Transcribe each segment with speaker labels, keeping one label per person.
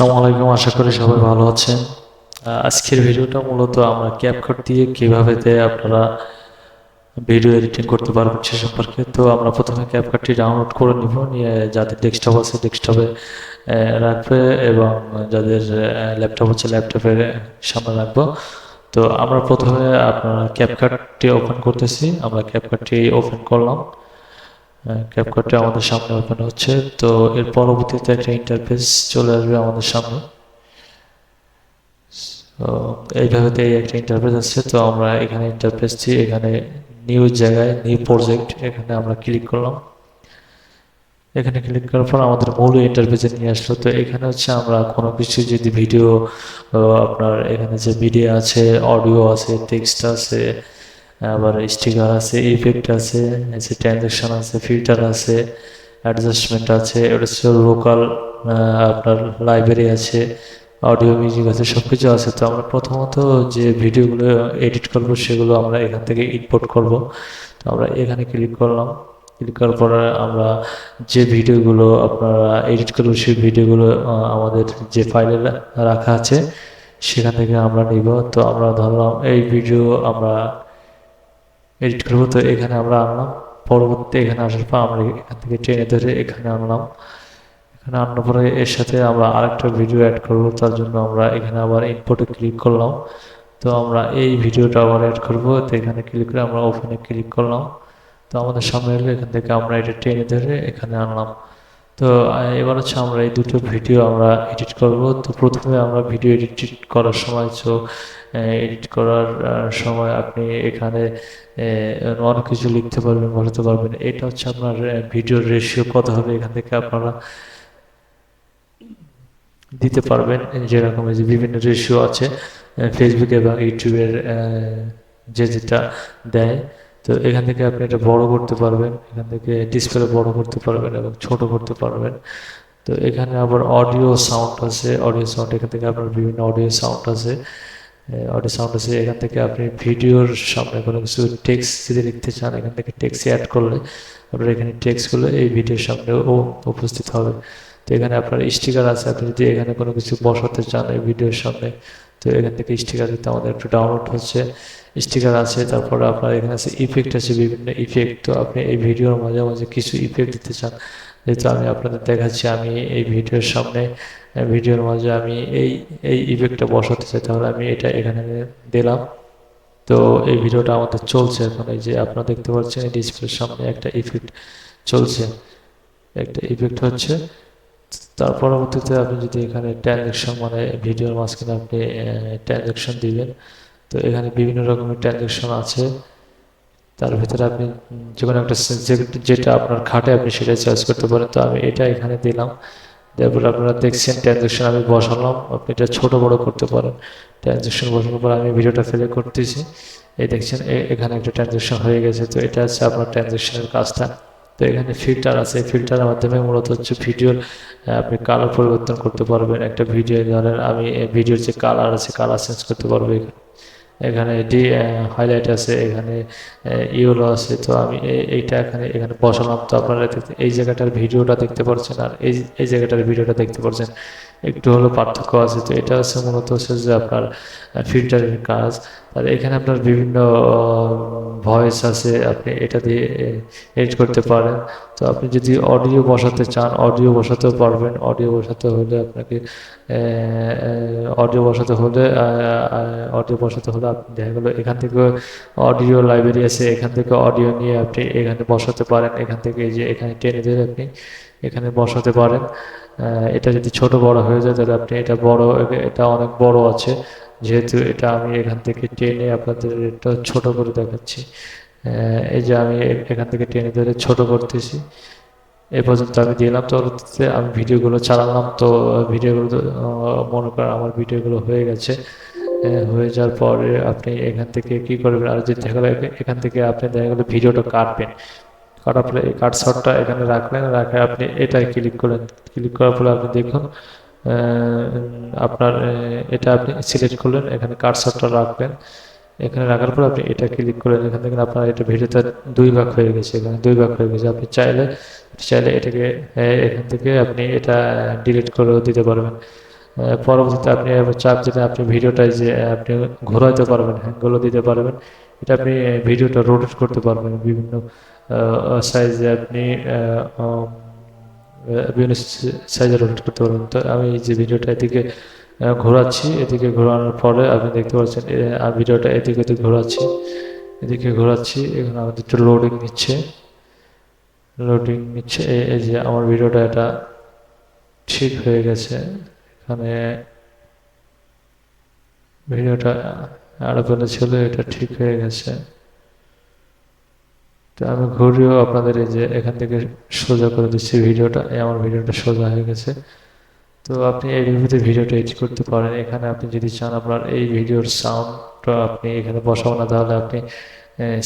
Speaker 1: আসসালামু আলাইকুম, আশা করি সবাই ভালো আছেন। আজকের ভিডিওটা মূলত আমরা ক্যাপকাট দিয়ে কীভাবে আপনারা ভিডিও এডিটিং করতে পারবেন সে সম্পর্কে। তো আমরা প্রথমে ক্যাপকাটটি ডাউনলোড করে নিব, নিয়ে যাদের ডেস্কটপ আছে ডেস্কটপে রাখবে এবং যাদের ল্যাপটপ আছে ল্যাপটপের সামনে রাখব। তো আমরা প্রথমে আপনারা ক্যাপকাটটি ওপেন করতেছি। আমরা ক্যাপকাটটি ওপেন করলাম। ক্যাপকাটটি আমাদের সামনে ওপেন হচ্ছে। তো এর পরবর্তীতে একটা ইন্টারফেস চলে আসবে আমাদের সামনে। তো এইভাবে একটা ইন্টারফেস আসছে তো আমরা এখানে ইন্টারফেস দিয়ে এখানে নিউ জায়গায় নিউ প্রজেক্ট এখানে আমরা ক্লিক করলাম। এখানে ক্লিক করার পর আমাদের মূল ইন্টারফেসে নিয়ে আসলো। তো এখানে হচ্ছে আমরা কোনো কিছু যদি ভিডিও আপনার এখানে যে ভিডিও আছে অডিও আছে টেক্সট আছে আবার স্টিকার আছে ইফেক্ট আছে আছে ট্রানজ্যাকশন আছে ফিল্টার আছে অ্যাডজাস্টমেন্ট আছে, এটা লোকাল আপনার লাইব্রেরি আছে অডিও মিউজিক আছে সব কিছু আছে। তো আমরা প্রথমত যে ভিডিওগুলো এডিট করব, সেগুলো আমরা এখান থেকে ইম্পোর্ট করব। তো আমরা এখানে ক্লিক করলাম। ক্লিক করার পরে আমরা যে ভিডিওগুলো আপনারা এডিট করব সেই ভিডিওগুলো আমাদের যে ফাইলে রাখা আছে, সেখান থেকে আমরা নিব। তো আমরা ধরলাম এই ভিডিও আমরা এডিট করব তো এখানে আমরা আনলাম। পরবর্তী এখানে আসার পর আমরা এখান থেকে ট্রেনে ধরে এখানে আনলাম। এখানে আনার পরে এর সাথে আমরা আরেকটা ভিডিও অ্যাড করব, তার জন্য আমরা এখানে আবার ইনপুটে ক্লিক করলাম। তো আমরা এই ভিডিওটা আবার অ্যাড করব। তো এখানে ক্লিক করে আমরা ওপেনে ক্লিক করলাম। তো আমাদের সামনে এলো, এখান থেকে আমরা এটা টেনে ধরে এখানে আনলাম। তো এবার হচ্ছে আমরা এই দুটো ভিডিও আমরা এডিট করব। তো প্রথমে আমরা ভিডিও এডিট করার সময় তো এডিট করার সময় আপনি এখানে অনেক কিছু লিখতে পারবেন, বলতে পারবেন। এটা হচ্ছে আপনার ভিডিওর রেশিও কত হবে এখান থেকে আপনারা দিতে পারবেন। যেরকম যে বিভিন্ন রেশিও আছে ফেসবুক এবং ইউটিউবের যে যেটা দেয়। তো এখান থেকে আপনি এটা বড় করতে পারবেন, এখান থেকে ডিসপ্লে বড় করতে পারবেন এবং ছোট করতে পারবেন। তো এখানে আবার অডিও সাউন্ড আছে অডিও সাউন্ড এখান থেকে আপনার বিভিন্ন অডিও সাউন্ড আছে। অডিও সাউন্ড আছে, এখান থেকে আপনি ভিডিওর সামনে কোনো কিছু টেক্সট যদি লিখতে চান, এখান থেকে টেক্সট অ্যাড করলে আপনার এখানে টেক্সট করলে এই ভিডিওর সামনেও উপস্থিত হবে। তো এখানে আপনার স্টিকার আছে, আপনি যদি এখানে কোনো কিছু বসাতে চান এই ভিডিওর সামনে তো এখান থেকে স্টিকার দিতে আমাদের একটু ডাউনলোড হচ্ছে। স্টিকার আছে, তারপরে আপনার এখানে আছে ইফেক্ট আছে, বিভিন্ন ইফেক্ট তো আপনি এই ভিডিওর মাঝে মাঝে কিছু ইফেক্ট দিতে চান, যেহেতু আমি আপনাদের দেখাচ্ছি, আমি এই ভিডিওর সামনে ভিডিওর মাঝে আমি এই এই ইফেক্টটা বসাতে চাই। তাহলে আমি এটা এখানে দিলাম। তো এই ভিডিওটা আমাদের চলছে এখন, এই যে আপনারা দেখতে পাচ্ছেন, এই ডিসপ্লের সামনে একটা ইফেক্ট চলছে। একটা ইফেক্ট হচ্ছে তার পরবর্তীতে আপনি যদি এখানে ট্রানজ্যাকশন মানে ভিডিওর মাঝখানে আপনি ট্রানজ্যাকশন দিবেন, তো এখানে বিভিন্ন রকমের ট্রানজ্যাকশন আছে। তার ভিতরে আপনি যে কোনো একটা যেটা আপনার খাটে আপনি সেটা চয়েস করতে পারেন। তো আমি এটা এখানে দিলাম। তারপর আপনারা দেখছেন ট্রানজ্যাকশন আমি বসালাম। আপনি এটা ছোট বড় করতে পারেন। ট্রানজ্যাকশন বসানোর পর আমি ভিডিওটা ফেলে করতেছি। এই দেখছেন এখানে একটা ট্রানজ্যাকশন হয়ে গেছে। তো এটা হচ্ছে আপনার ট্রানজ্যাকশনের কাজটা। তো এখানে ফিল্টার আছে। ফিল্টারের মাধ্যমে মূলত হচ্ছে ভিডিওর আপনি কালার পরিবর্তন করতে পারবেন। একটা ভিডিও ধরেন আমি ভিডিওর যে কালার আছে কালার চেঞ্জ করতে পারব এখানে। ডি হাইলাইট আছে, এখানে ইউলো আছে। তো আমি এইটা এখানে এখানে বসালাম। তো আপনারা দেখতে- এই জায়গাটার ভিডিওটা দেখতে পাচ্ছেন আর এই এই জায়গাটার ভিডিওটা দেখতে পাচ্ছেন একটু হলো পার্থক্য আছে। তো এটা হচ্ছে মূলত হচ্ছে যে আপনার ফিল্টারের কাজ। আর এখানে আপনার বিভিন্ন ভয়েস আছে, আপনি এটা দিয়ে এডিট করতে পারেন। তো আপনি যদি অডিও বসাতে চান অডিও বসাতেও পারবেন। অডিও বসাতে হলে আপনাকে অডিও বসাতে হলে অডিও বসাতে হলে আপনি দেখা গেলো এখান থেকে অডিও লাইব্রেরি আছে। এখান থেকে অডিও নিয়ে আপনি এখানে বসাতে পারেন। এখান থেকে যে এখানে টেনে ধরে আপনি। এখানে বসাতে পারেন। এটা যদি ছোট বড় হয়ে যায়, তাহলে আপনি এটা বড়, এটা অনেক বড় আছে। যেহেতু এটা আমি এখান থেকে টেনে আপনাদের এটা ছোট করে দেখাচ্ছি। এই যে আমি এখান থেকে টেনে ধরে ছোট করতেছি। এ পর্যন্ত আমি দিলাম। তো পরবর্তীতে আমি ভিডিওগুলো চালালাম। তো ভিডিওগুলো মনে করেন আমার ভিডিওগুলো হয়ে গেছে। হয়ে যাওয়ার পরে আপনি এখান থেকে কি করবেন? আর যদি দেখা এখান থেকে আপনি দেখা গেলো ভিডিওটা কাটবেন। কাটার পরে এই কাট শটটা এখানে রাখলেন, রাখে আপনি এটাই ক্লিক করলেন ক্লিক করার পরে আপনি দেখুন আপনার এটা আপনি সিলেক্ট করলেন, এখানে কাট শটটা রাখলেন এখানে রাখার পর আপনি এটা ক্লিক করলেন এখান থেকে আপনার এটা ভিডিওটা দুই ভাগ হয়ে গেছে, এখানে দুই ভাগ হয়ে গেছে। আপনি চাইলে চাইলে এটাকে এখান থেকে আপনি এটা ডিলিট করেও দিতে পারবেন। পরবর্তীতে আপনি চাপ দিলে আপনি ভিডিওটায় যে আপনি ঘোরাতে পারবেন, হ্যাঙ্গেলও দিতে পারবেন। এটা আপনি ভিডিওটা রোটেট করতে পারবেন বিভিন্ন সাইজে আপনি বিভিন্ন সাইজে রোটেট করতে পারবেন। তো আমি যে ভিডিওটা এদিকে ঘোরাচ্ছি, এদিকে ঘোরানোর পরে আপনি দেখতে পাচ্ছেন ভিডিওটা এদিকে এদিকে ঘোরাচ্ছি এদিকে ঘোরাচ্ছি, এখানে আমাদের একটু লোডিং নিচ্ছে। লোডিং নিচ্ছে এই- যে আমার ভিডিওটা এটা ঠিক হয়ে গেছে। এখানে ভিডিওটা আরও ছিল এটা ঠিক হয়ে গেছে। তো আমি ঘুরেও আপনাদের এই যে এখান থেকে সোজা করে দিচ্ছি ভিডিওটা আমার ভিডিওটা সোজা হয়ে গেছে। তো আপনি এই ভিডিওতে ভিডিওটা এডিট করতে পারেন। এখানে আপনি যদি চান আপনার এই ভিডিওর সাউন্ডটা আপনি এখানে বসাবো না, তাহলে আপনি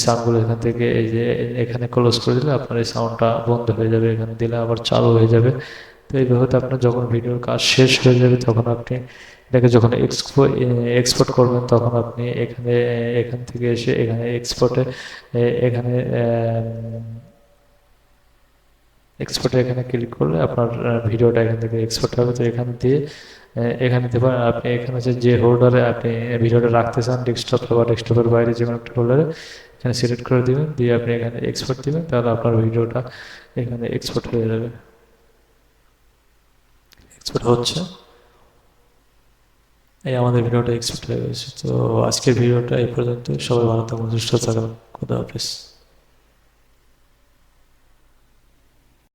Speaker 1: সাউন্ডগুলো এখান থেকে এই যে এখানে ক্লোজ করে দিলে আপনার এই সাউন্ডটা বন্ধ হয়ে যাবে, এখানে দিলে আবার চালু হয়ে যাবে। তো এইভাবে আপনার যখন ভিডিওর কাজ শেষ হয়ে যাবে, তখন আপনি এটাকে যখন এক্সপো এক্সপোর্ট করবেন, তখন আপনি এখানে, এখান থেকে এসে এখানে এক্সপোর্টে এখানে এক্সপোর্টে এখানে ক্লিক করলে আপনার ভিডিওটা এখান থেকে এক্সপোর্ট হবে। তো এখান দিয়ে এখানে পারেন আপনি এখানে হচ্ছে যে হোল্ডারে আপনি ভিডিওটা রাখতে চান ডেস্কটপে বা ডেস্কটপের বাইরে যে কোনো একটা হোল্ডারে এখানে সিলেক্ট করে দেবেন, দিয়ে আপনি এখানে এক্সপোর্ট দেবেন, তাহলে আপনার ভিডিওটা এখানে এক্সপোর্ট হয়ে যাবে। এক্সপোর্ট হচ্ছে। এই আমাদের ভিডিওটা এক্সপেক্ট হয়ে গেছে তো আজকের ভিডিওটা এই পর্যন্ত সবাই ভালো থাকুন, সুস্থ থাকুন। খুদা হাফেজ।